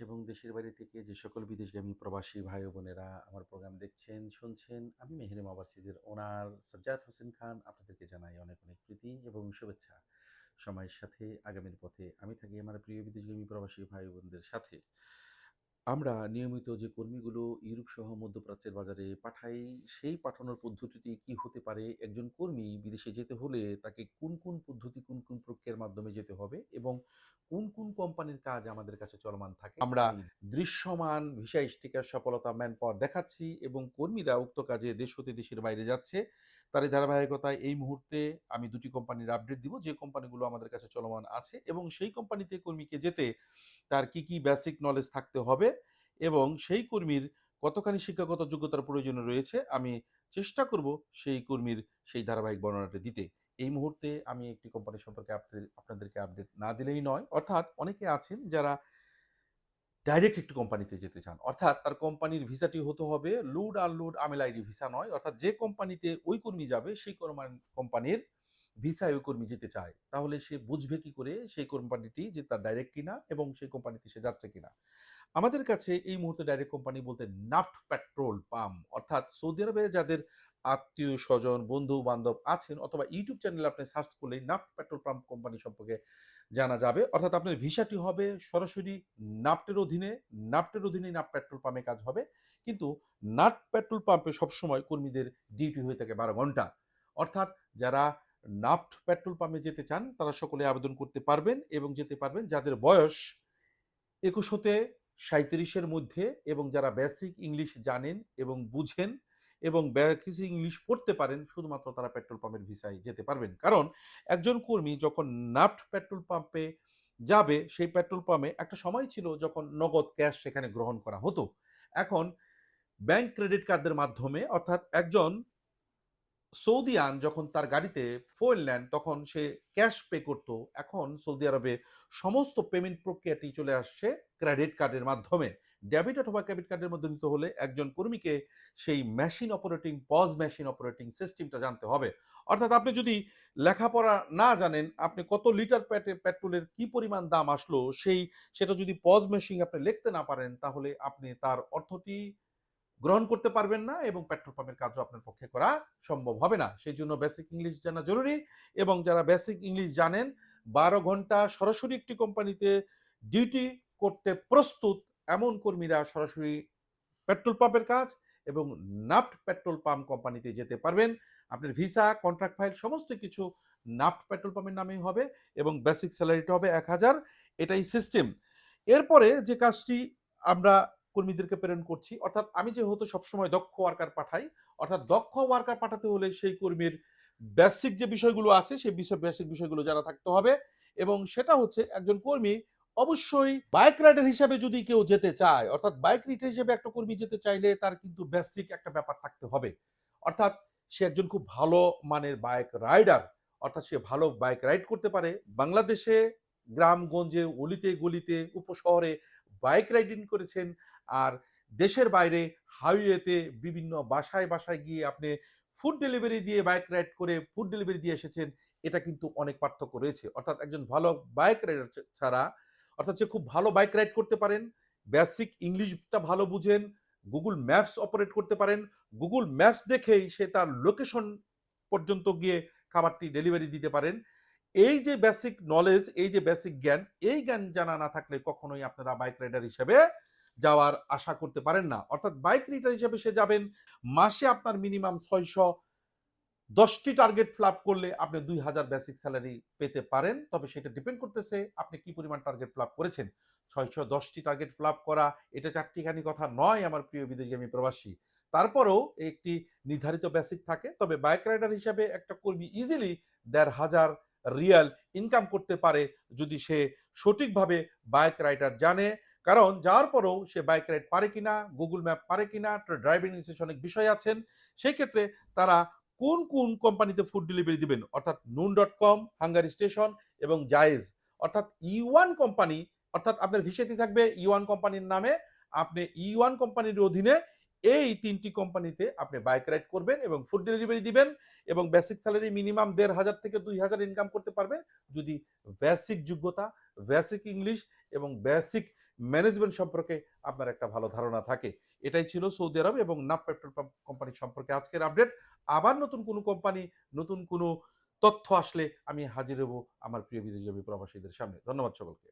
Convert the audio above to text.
এবং দেশের বাইরে থেকে যে সকল বিদেশগামী প্রবাসী ভাই বোনেরা আমার প্রোগ্রাম দেখছেন, শুনছেন, আমি মেহেরিম ওভারসিজের ওনার সাজ্জাদ হোসেন খান আপনাদেরকে জানাই অনেক অনেক প্রীতি এবং শুভেচ্ছা। সময়ের সাথে আগামীর পথে আমি থাকি আমার প্রিয় বিদেশগামী প্রবাসী ভাই বোনদের সাথে। আমরা নিয়মিত যে কর্মীগুলো ইউরোপ সহ মধ্যপ্রাচ্যের বাজারে পাঠাই সেই পাঠানোর পদ্ধতিটি কি হতে পারে? একজন কর্মী বিদেশে যেতে হলে তাকে কোন কোন পদ্ধতি কোন কোন প্রক্রিয়ার মাধ্যমে যেতে হবে? এবং কোন কোন কোম্পানির কাজ আমাদের কাছে চলমান থাকে? আমরা দৃশ্যমান ভিসা স্টিকার সফলতা ম্যান পাওয়ার দেখাচ্ছি এবং কর্মীরা উক্ত কাজে দেশ হতে দেশের বাইরে যাচ্ছে। তারই ধারাবাহিকতায় এই মুহূর্তে আমি দুটি কোম্পানির আপডেট দিব। যে কোম্পানিগুলো আমাদের কাছে চলমান আছে এবং সেই কোম্পানিতে কর্মীকে যেতে তার কি কি বেসিক নলেজ থাকতে হবে? এবং সেই কর্মীর কতখানি শিক্ষাগত যোগ্যতার প্রয়োজন রয়েছে, আমি চেষ্টা করব সেই কর্মীর সেই ধারাবাহিক বর্ণনাটা দিতে। এই মুহূর্তে আমি একটি কোম্পানি সম্পর্কে আপনাদের- আপনাদেরকে আপডেট না দিলেই নয়। অর্থাৎ অনেকে আছেন যারা ডাইরেক্ট একটি কোম্পানিতে যেতে চান। অর্থাৎ তার কোম্পানির ভিসাটি হতে হবে লুড আর লুড আমেল আইডি ভিসা নয়। অর্থাৎ যে কোম্পানিতে ওই কর্মী যাবে, সেই কোম্পানির ভিসায় ওই কর্মী যেতে চায়, তাহলে সে বুঝবে কি করে সেই কোম্পানিটি যে তার ডাইরেক্ট কিনা এবং সেই কোম্পানিতে সে যাচ্ছে কিনা। আমাদের কাছে এই মুহূর্তে ডাইরেক্ট কোম্পানি বলতে নাফট পেট্রোল পাম্প, অর্থাৎ সৌদি আরবে যাদের আত্মীয় স্বজন, বন্ধু বান্ধব আছেন অথবা ইউটিউব চ্যানেলে আপনি সার্চ করলে নাফট পেট্রোল পাম্প কোম্পানি সম্পর্কে জানা যাবে। অর্থাৎ আপনার ভিসাটি হবে সরাসরি নাফটের অধীনে নাফটের অধীনে নাফ পেট্রোল পাম্পে কাজ হবে। কিন্তু নাট পেট্রোল পাম্পে সবসময় কর্মীদের ডিউটি হয়ে থাকে বারো ঘণ্টা। অর্থাৎ যারা নাফট পেট্রোল পাম্পে যেতে চান, তারা সকলে আবেদন করতে পারবেন এবং যেতে পারবেন যাদের বয়স একুশ হতে সাঁত্রিশের মধ্যে এবং যারা বেসিক ইংলিশ জানেন এবং বুঝেন এবং বেসিক ইংলিশ পড়তে পারেন, শুধুমাত্র তারা পেট্রোল পাম্পের ভিসায় যেতে পারবেন। কারণ একজন কর্মী যখন নাফট পেট্রোল পাম্পে যাবে, সেই পেট্রোল পাম্পে একটা সময় ছিল যখন নগদ ক্যাশ সেখানে গ্রহণ করা হতো। এখন ব্যাংক ক্রেডিট কার্ডের মাধ্যমে অর্থাৎ একজন সৌদিয়ান যখন তার গাড়িতে ফুয়েল নেন, তখন সে ক্যাশ পে করতো। এখন সৌদি আরবে সমস্ত পেমেন্ট প্রক্রিয়াটি চলে আসছে ক্রেডিট কার্ডের মাধ্যমে। ডেবিট অথবা ক্রেডিট কার্ডের মধ্যে নিতে হলে একজন কর্মীকে সেই মেশিন অপারেটিং পজ মেশিন অপারেটিং সিস্টেমটা জানতে হবে। অর্থাৎ আপনি যদি লেখাপড়া না জানেন, আপনি কত লিটার পেটে- পেট্রোলের কি পরিমাণ দাম আসলো, সেই, সেটা যদি পজ মেশিন আপনি লিখতে না পারেন, তাহলে আপনি তার অর্থটি গ্রহণ করতে পারবেন না এবং পেট্রোল পাম্পের কাজও আপনার পক্ষে করা সম্ভব হবে না। সেই জন্য বেসিক ইংলিশ জানা জরুরি এবং যারা বেসিক ইংলিশ জানেন, বারো ঘণ্টা সরাসরি একটি কোম্পানিতে ডিউটি করতে প্রস্তুত, এমন কর্মীরা সরাসরি পেট্রোল পাম্পের কাজ এবং নাফট পেট্রোল পাম্প কোম্পানিতে যেতে পারবেন। আপনার ভিসা কন্ট্রাক্ট ফাইল সমস্ত কিছু নাফট পেট্রোল পাম্পের নামেই হবে এবং বেসিক স্যালারিটা হবে এক হাজার। এটাই সিস্টেম এরপরে যে কাজটি আমরা কর্মীদেরকে প্রেরণ করছি। অর্থাৎ আমি যেহেতু সবসময় দক্ষ ওয়ার্কার পাঠাই, অর্থাৎ দক্ষ ওয়ার্কার পাঠাতে হলে সেই কর্মীর বেসিক যে বিষয়গুলো আছে, সেই বিষয় বেসিক বিষয়গুলো জানা থাকতে হবে এবং সেটা হচ্ছে একজন কর্মী অবশ্যই বাইক রাইডার হিসেবে যদি কেউ যেতে চায়, অর্থাৎ বাইক রাইডার হিসেবে একটা কর্মী যেতে চাইলে তার কিন্তু বেসিক একটা ব্যাপার থাকতে হবে। অর্থাৎ সে একজন খুব ভালো মানের বাইক রাইডার অর্থাৎ সে ভালো বাইক রাইড করতে পারে। বাংলাদেশে, গ্রামগঞ্জে, অলিতে, গলিতে, উপশহরে বাইক রাইডিং করেছেন। আর দেশের বাইরে হাইওয়েতে বিভিন্ন বাসায় বাসায় গিয়ে আপনি ফুড ডেলিভারি দিয়ে বাইক রাইড করে ফুড ডেলিভারি দিয়ে এসেছেন, এটা কিন্তু অনেক পার্থক্য রয়েছে। অর্থাৎ একজন ভালো বাইক রাইডার ছাড়া অর্থাৎ সে খুব ভালো বাইক রাইড করতে পারেন বেসিক ইংলিশটা ভালো বুঝেন গুগল ম্যাপস অপারেট করতে পারেন। গুগল ম্যাপস দেখেই সে তার লোকেশন পর্যন্ত গিয়ে খাবারটি ডেলিভারি দিতে পারেন। এই যে বেসিক নলেজ এই যে বেসিক জ্ঞান, এই জ্ঞান জানা না থাকলে কখনোই আপনারা বাইক রাইডার হিসেবে যাওয়ার আশা করতে পারেন না। অর্থাৎ বাইক রাইডার হিসেবে সে যাবেন, মাসে আপনার মিনিমাম ছয়শো দশটি টার্গেট ফ্লাপ করলে আপনি দুই হাজার বেসিক স্যালারি পেতে পারেন। তবে সেটা ডিপেন্ড করতেছে আপনি কি পরিমাণ টার্গেট ফ্লাপ করেছেন। ছয়শো দশটি টার্গেট ফ্লাপ করা, এটা চারটিখানি কথা নয় আমার প্রিয় বিদেশগামী প্রবাসী। তারপরেও একটি নির্ধারিত বেসিক থাকে, তবে বাইক রাইডার হিসাবে একটা কর্মী ইজিলি দেড় হাজার রিয়াল ইনকাম করতে পারে যদি সে সঠিকভাবে বাইক রাইডার জানে। কারণ যাওয়ার পরেও সে বাইক রাইড পারে কিনা গুগল ম্যাপ পারে কিনা ড্রাইভিং লাইসেন্স অনেক বিষয় আছেন সেই ক্ষেত্রে তারা কোন কোন কোম্পানিতে ফুড ডেলিভারি দিবেন? অর্থাৎ নুন ডট কম হাঙ্গারি স্টেশন এবং জায়েজ অর্থাৎ ই ওয়ান কোম্পানি অর্থাৎ আপনার ভিসাতে থাকবে ই ওয়ান কোম্পানির নামে। আপনি ই ওয়ান কোম্পানির অধীনে এই তিনটি কোম্পানিতে আপনি বাইক রাইড করবেন এবং ফুড ডেলিভারি দিবেন এবং বেসিক স্যালারি মিনিমাম দেড় হাজার থেকে দুই হাজার ইনকাম করতে পারবেন। যদি বেসিক যোগ্যতা বেসিক ইংলিশ এবং বেসিক ম্যানেজমেন্ট সম্পর্কে আপনার একটা ভালো ধারণা থাকে। এটাই ছিল সৌদি আরব এবং নাপ পেট্রোল পাম্প কোম্পানি সম্পর্কে আজকের আপডেট আবার নতুন কোনো কোম্পানি, নতুন কোনো তথ্য আসলে আমি হাজির হব আমার প্রিয় বিদেশগামী প্রবাসীদের সামনে। ধন্যবাদ সকলকে।